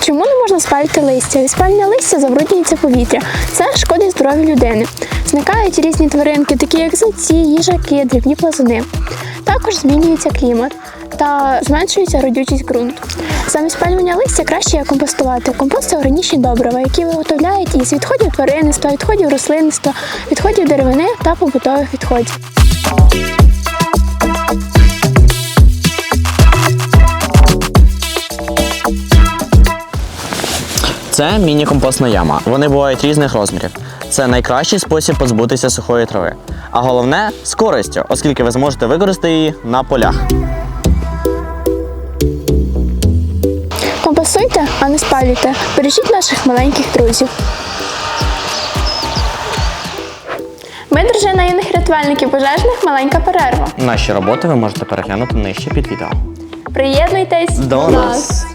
Чому не можна спалити листя? Від листя забруднюється повітря. Це шкодить здоров'ю людини. Зникають різні тваринки, такі як зайці, їжаки, дрібні плазуни. Також змінюється клімат та зменшується родючість ґрунту. Замість спалювання листя краще є компостувати. Компост це органічні добрива, які виготовляють із відходів тваринництва, відходів рослинництва, відходів деревини та побутових відходів. Це міні-компостна яма. Вони бувають різних розмірів. Це найкращий спосіб позбутися сухої трави. А головне з користю, оскільки ви зможете використати її на полях. Компостуйте, а не спалюйте. Бережіть наших маленьких друзів. Ми дружина юних рятувальників пожежних маленька перерва. Наші роботи ви можете переглянути нижче під відео. Приєднуйтесь До нас!